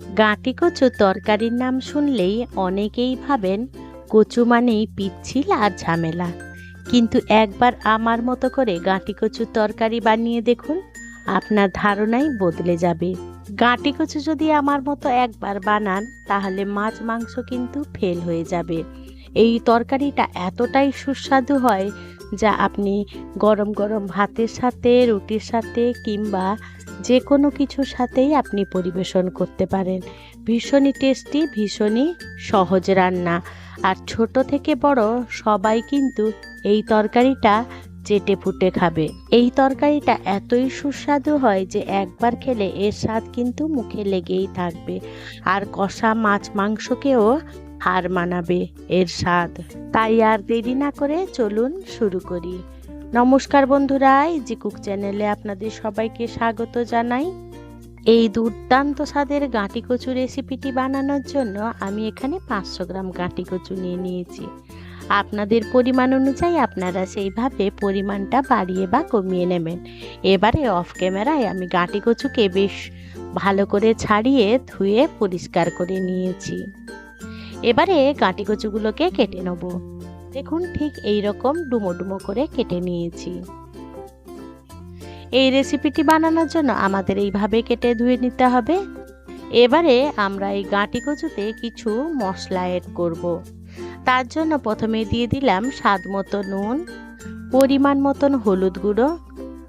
গাঁটি কচু তরকারির নাম শুনলেই অনেকেই ভাবেন, কচু মানেই পিচ্ছিল আর ঝামেলা। কিন্তু একবার আমার মতো করে গাঁটি কচু তরকারি বানিয়ে দেখুন, আপনার ধারণাই বদলে যাবে। গাঁটি কচু যদি আমার মতো একবার বানান, তাহলে মাছ মাংস কিন্তু ফেল হয়ে যাবে। এই তরকারিটা এতটাই সুস্বাদু হয়, যা আপনি গরম গরম ভাতের সাথে, রুটির সাথে কিংবা যে কোনো কিছুর সাথেই আপনি পরিবেশন করতে পারেন। ভীষণই টেস্টি, ভীষণই সহজ রান্না। আর ছোট থেকে বড় সবাই কিন্তু এই তরকারিটা চেটে ফুটে খাবে। এই তরকারিটা এতই সুস্বাদু হয় যে একবার খেলে এর স্বাদ কিন্তু মুখে লেগেই থাকবে। আর কষা মাছ মাংসকেও হার মানাবে এর স্বাদ। তাই আর দেরি না করে চলুন শুরু করি। নমস্কার বন্ধুরা জি কুক চ্যানেলে আপনাদের সবাইকে স্বাগত জানাই। এই দুর্দান্ত স্বাদের গাঁটি কচু রেসিপিটি বানানোর জন্য আমি এখানে পাঁচশো গ্রাম গাঁটি কচু নিয়ে নিয়েছি। আপনাদের পরিমাণ অনুযায়ী আপনারা সেইভাবে পরিমাণটা বাড়িয়ে বা কমিয়ে নেবেন। এবারে অফ ক্যামেরায় আমি গাঁটি কচুকে বেশ ভালো করে ছাড়িয়ে, ধুয়ে পরিষ্কার করে নিয়েছি। এবারে গাঁটি কচুগুলোকে কেটে নেব। দেখুন, ঠিক এই রকম ডুমো ডুমো করে কেটে নিয়েছি। এই রেসিপিটি বানানোর জন্য আমাদের এইভাবে কেটে ধুয়ে নিতে হবে। এবারে আমরা এই গাঁটি কচুতে কিছু মশলা এড করব। তার জন্য প্রথমে দিয়ে দিলাম স্বাদ মতো নুন, পরিমাণ মতন হলুদ গুঁড়ো,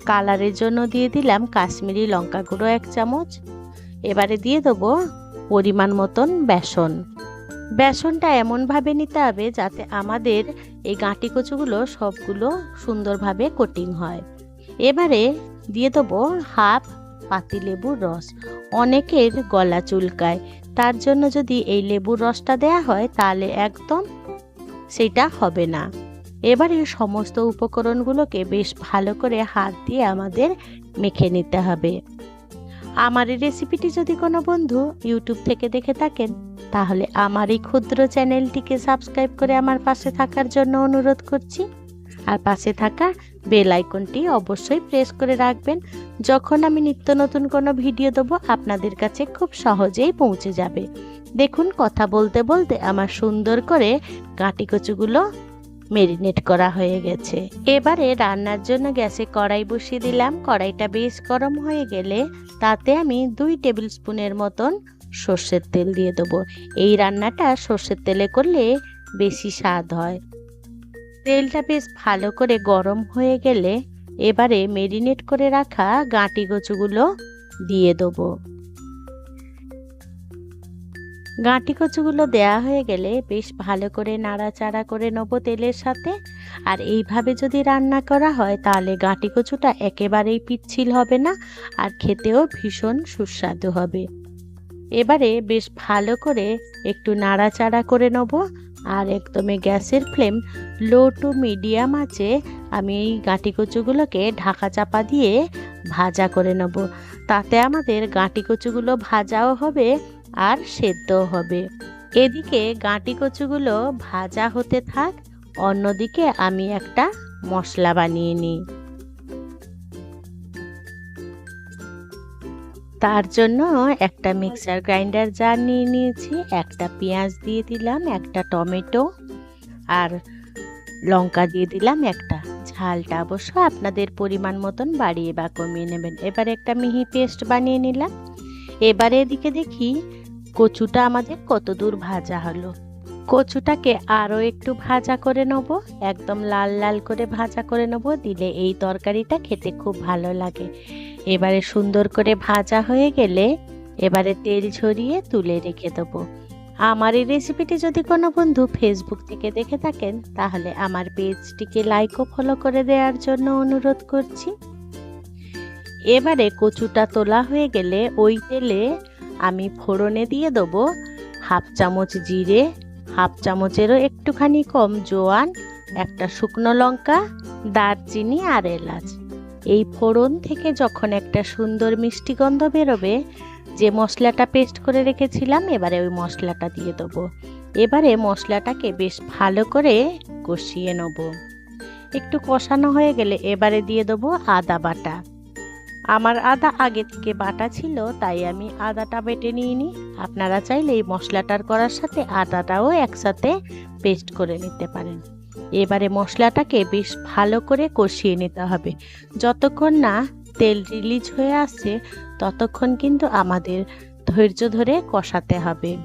কালারের জন্য দিয়ে দিলাম কাশ্মীরি লঙ্কা গুঁড়ো এক চামচ। এবারে দিয়ে দেবো পরিমাণ মতন বেসন। বেসনটা এমনভাবে নিতে হবে যাতে আমাদের এই গাঁটি কচুগুলো সবগুলো সুন্দরভাবে কোটিং হয়। এবারে দিয়ে দেবো হাফ পাতিলেবুর রস। অনেকের গলা চুলকায়। তার জন্য যদি এই লেবুর রসটা দেয়া হয় তাহলে একদম সেটা হবে না। এবারে সমস্ত উপকরণগুলোকে বেশ ভালো করে হাত দিয়ে আমাদের মেখে নিতে হবে। আমার এই রেসিপিটি যদি কোনো বন্ধু ইউটিউব থেকে দেখে থাকেন তাহলে আমার এই ক্ষুদ্র চ্যানেলটিকে সাবস্ক্রাইব করে আমার পাশে থাকার জন্য অনুরোধ করছি। আর পাশে থাকা বেল আইকনটি অবশ্যই প্রেস করে রাখবেন। যখন আমি নিত্য নতুন কোনো ভিডিও দেবো, আপনাদের কাছে খুব সহজেই পৌঁছে যাবে। দেখুন, কথা বলতে বলতে আমার সুন্দর করে কাটি কচুগুলো মেরিনেট করা হয়ে গেছে। এবারে রান্নার জন্য গ্যাসে কড়াই বসিয়ে দিলাম। কড়াইটা বেশ গরম হয়ে গেলে তাতে আমি দুই টেবিল স্পুনের মতন সর্ষের তেল দিয়ে দেবো। এই রান্নাটা সর্ষের তেলে করলে বেশি স্বাদ হয়। তেলটা বেশ ভালো করে গরম হয়ে গেলে এবারে মেরিনেট করে রাখা গাঁটি কচুগুলো দিয়ে দেবো। গাঁটি কচুগুলো দেয়া হয়ে গেলে বেশ ভালো করে নাড়াচাড়া করে নেব তেলের সাথে। আর এইভাবে যদি রান্না করা হয় তাহলে গাঁটি কচুটা একেবারেই পিচ্ছিল হবে না আর খেতেও ভীষণ সুস্বাদু হবে। এবারে বেশ ভালো করে একটু নাড়াচাড়া করে নেব আর একদমই গ্যাসের ফ্লেম লো টু মিডিয়াম আছে, আমি এই গাঁটি কচুগুলোকে ঢাকা চাপা দিয়ে ভাজা করে নেব। তাতে আমাদের গাঁটি কচুগুলো ভাজাও হবে আর সেদ্ধও হবে। এদিকে গাঁটি কচুগুলো ভাজা হতে থাক, অন্যদিকে আমি একটা মশলা বানিয়ে নিই। তার জন্য একটা মিক্সার গ্রাইন্ডার জার নিয়ে নিয়েছি, একটা পেঁয়াজ দিয়ে দিলাম, একটা টমেটো আর লঙ্কা দিয়ে দিলাম, একটা ঝালটা অবশ্য আপনাদের পরিমাণ মতন বাড়িয়ে বা কমিয়ে নেবেন। এবারে একটা মিহি পেস্ট বানিয়ে নিলাম। এবারে এদিকে দেখি কচুটা আমাদের কত দূর ভাজা হলো। কচুটাকে আরও একটু ভাজা করে নেব, একদম লাল লাল করে ভাজা করে নেব, দিলে এই তরকারিটা খেতে খুব ভালো লাগে। এবারে সুন্দর করে ভাজা হয়ে গেলে এবারে তেল ছড়িয়ে তুলে রেখে দেবো। আমার এই রেসিপিটি যদি কোনো বন্ধু ফেসবুক থেকে দেখে থাকেন, তাহলে আমার পেজটিকে লাইক ও ফলো করে দেওয়ার জন্য অনুরোধ করছি। এবারে কচুটা তোলা হয়ে গেলে ওই তেলে আমি ফোড়নে দিয়ে দেবো হাফ চামচ জিরে, হাফ চামচেরও একটুখানি কম জোয়ান, একটা শুকনো লঙ্কা, দারচিনি আর এলাচ। এই ফোড়ন থেকে যখন একটা সুন্দর মিষ্টি গন্ধ বেরোবে, যে মশলাটা পেস্ট করে রেখেছিলাম, এবারে ওই মশলাটা দিয়ে দেবো। এবারে মশলাটাকে বেশ ভালো করে কষিয়ে নেব। একটু কষানো হয়ে গেলে এবারে দিয়ে দেবো আদা বাটা। আমার আদা আগে থেকে বাটা ছিল, তাই আমি আদাটা বেটে নিইনি। আপনারা চাইলে এই মশলাটার করার সাথে আদাটাও একসাথে পেস্ট করে নিতে পারেন। এবারে মশলাটাকে বেশ ভালো করে কষিয়ে নিতে হবে। যতক্ষণ না তেল রিলিজ হয়ে আসছে, ততক্ষণ কিন্তু আমাদের ধৈর্য ধরে কষাতে হবে।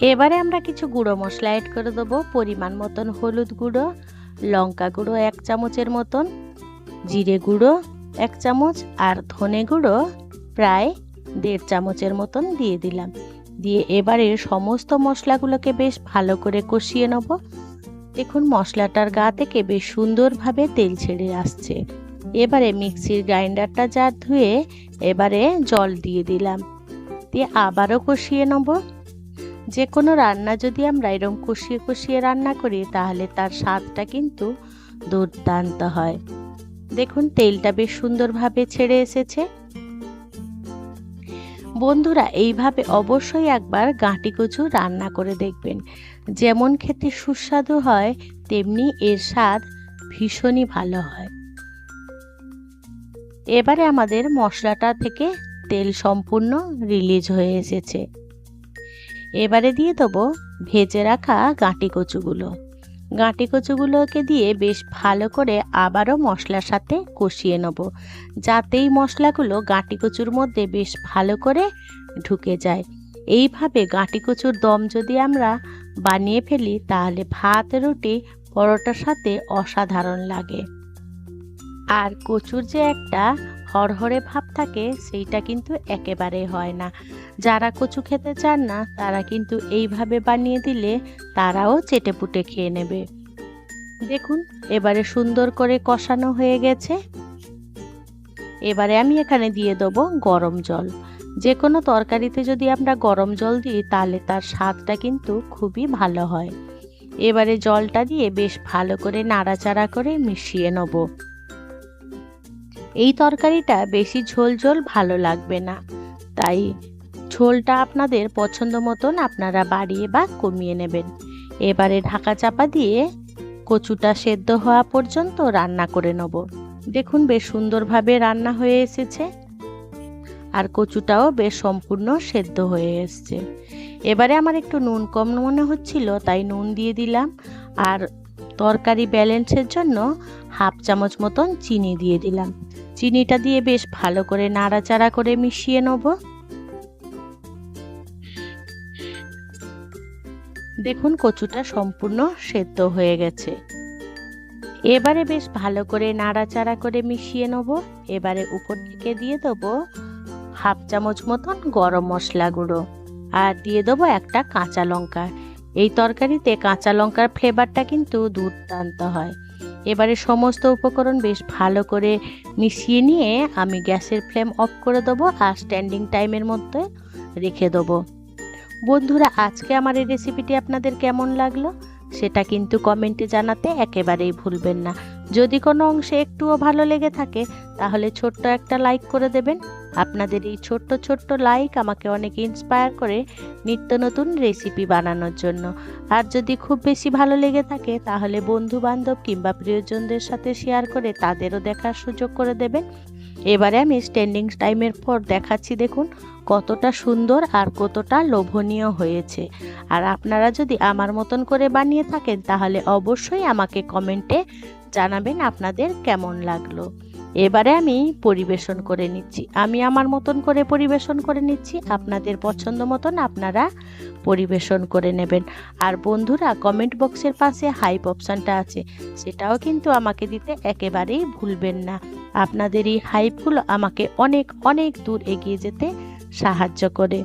এবারে আমরা কিছু গুঁড়ো মশলা অ্যাড করে দেবো। পরিমাণ মতন হলুদ গুঁড়ো, লঙ্কা গুঁড়ো এক চামচের মতন, জিরে গুঁড়ো এক চামচ আর ধনে গুঁড়ো প্রায় দেড় চামচের মতন দিয়ে দিলাম। দিয়ে এবারে সমস্ত মশলাগুলোকে বেশ ভালো করে কষিয়ে নেব। দেখুন মশলাটার গা থেকে বেশ সুন্দরভাবে তেল ছেড়ে আসছে। এবারে মিক্সির গ্রাইন্ডারটা জার ধুয়ে এবারে জল দিয়ে দিলাম। দিয়ে আবারও কষিয়ে নেব। যে কোনো রান্না যদি আমরা এরকম কষিয়ে কষিয়ে রান্না করি, তাহলে তার স্বাদটা কিন্তু দুর্দান্ত হয়। দেখুন তেলটা বেশ সুন্দরভাবে ছেড়ে এসেছে। বন্ধুরা, এইভাবে অবশ্যই একবার গাঁটি কচু রান্না করে দেখবেন। যেমন খেতে সুস্বাদু হয়, তেমনি এর স্বাদ ভীষণই ভালো হয়। এবারে আমাদের মশলাটা থেকে তেল সম্পূর্ণ রিলিজ হয়ে এসেছে। এবারে দিয়ে দেবো ভেজে রাখা গাঁটি কচুগুলো গাঁটি কচুগুলোকে দিয়ে বেশ ভালো করে আবারও মশলার সাথে কষিয়ে নেব। যাতেই মশলাগুলো গাঁটি কচুর মধ্যে বেশ ভালো করে ঢুকে যায়। এইভাবে গাঁটি কচুর দম যদি আমরা বানিয়ে ফেলি, তাহলে ভাত, রুটি, পরোটার সাথে অসাধারণ লাগে। আর কচুর যে একটা হরহরে ভাব থাকে, সেইটা কিন্তু একেবারে হয় না। যারা কচু খেতে চান না, তারা কিন্তু এইভাবে বানিয়ে দিলে তারাও চেটেপুটে খেয়ে নেবে। দেখুন, এবারে সুন্দর করে কষানো হয়ে গেছে। এবারে আমি এখানে দিয়ে দেবো গরম জল। যে কোনো তরকারিতে যদি আমরা গরম জল দিই, তাহলে তার স্বাদটা কিন্তু খুবই ভালো হয়। এবারে জলটা দিয়ে বেশ ভালো করে নাড়াচাড়া করে মিশিয়ে নেব। এই তরকারিটা বেশি ঝোল ঝোল ভালো লাগবে না। তাই ঝোলটা আপনাদের পছন্দ মতন আপনারা বাড়িয়ে বা কমিয়ে নেবেন। এবারে ঢাকা চাপা দিয়ে কচুটা সেদ্ধ হওয়া পর্যন্ত রান্না করে নেব। দেখুন বেশ সুন্দরভাবে রান্না হয়ে এসেছে। আর কচুটাও বেশ সম্পূর্ণ সেদ্ধ হয়ে এসছে। এবারে আমার একটু নুন কম মনে হচ্ছিল, তাই নুন দিয়ে দিলাম। আর তরকারি ব্যালেন্সের জন্য হাফ চামচ মতন চিনি দিয়ে দিলাম। চিনিটা দিয়ে বেশ ভালো করে নাড়াচাড়া করে মিশিয়ে নেব। দেখুন কচুটা সম্পূর্ণ সেদ্ধ হয়ে গেছে। এবারে বেশ ভালো করে নাড়াচাড়া করে মিশিয়ে নেব। এবারে উপর থেকে দিয়ে দেবো হাফ চামচ মতন গরম মশলা গুঁড়ো আর দিয়ে দেবো একটা কাঁচা লঙ্কা। এই তরকারিতে কাঁচা লঙ্কার ফ্লেভারটা কিন্তু দুর্দান্ত হয়। এবারে সমস্ত উপকরণ বেশ ভালো করে মিশিয়ে নিয়ে আমি গ্যাসের ফ্লেম অফ করে দেবো আর স্ট্যান্ডিং টাইমের মধ্যে রেখে দেবো। বন্ধুরা, আজকে আমার এই রেসিপিটি আপনাদের কেমন লাগল? সেটা কিন্তু কমেন্টে জানাতে একেবারেই ভুলবেন না। যদি কোনো অংশে একটুও ভালো লেগে থাকে, তাহলে ছোট্ট একটা লাইক করে দেবেন। আপনাদের এই ছোট্ট ছোট্ট লাইক আমাকে অনেক ইন্সপায়ার করে নিত্য নতুন রেসিপি বানানোর জন্য। আর যদি খুব বেশি ভালো লেগে থাকে, তাহলে বন্ধু বান্ধব কিংবা প্রিয়জনদের সাথে শেয়ার করে তাদেরও দেখার সুযোগ করে দেবেন। এবারে আমি স্ট্যান্ডিং টাইমের পর দেখাচ্ছি দেখুন, কতটা সুন্দর আর কতটা লোভনীয় হয়েছে। আর আপনারা যদি আমার মতন করে বানিয়ে থাকেন, তাহলে অবশ্যই আমাকে কমেন্টে জানাবেন আপনাদের কেমন লাগল। এবারে আমি পরিবেশন করে নিচ্ছি। আমি আমার মতন করে পরিবেশন করে নিচ্ছি। আপনাদের পছন্দ মতন আপনারা পরিবেশন করে নেবেন। আর বন্ধুরা কমেন্ট বক্সের পাশে হাইপ অপশানটা আছে। সেটাও কিন্তু আমাকে দিতে একেবারেই ভুলবেন না। আপনাদের এই হাইপগুলো আমাকে অনেক অনেক দূর এগিয়ে যেতে সাহায্য করে।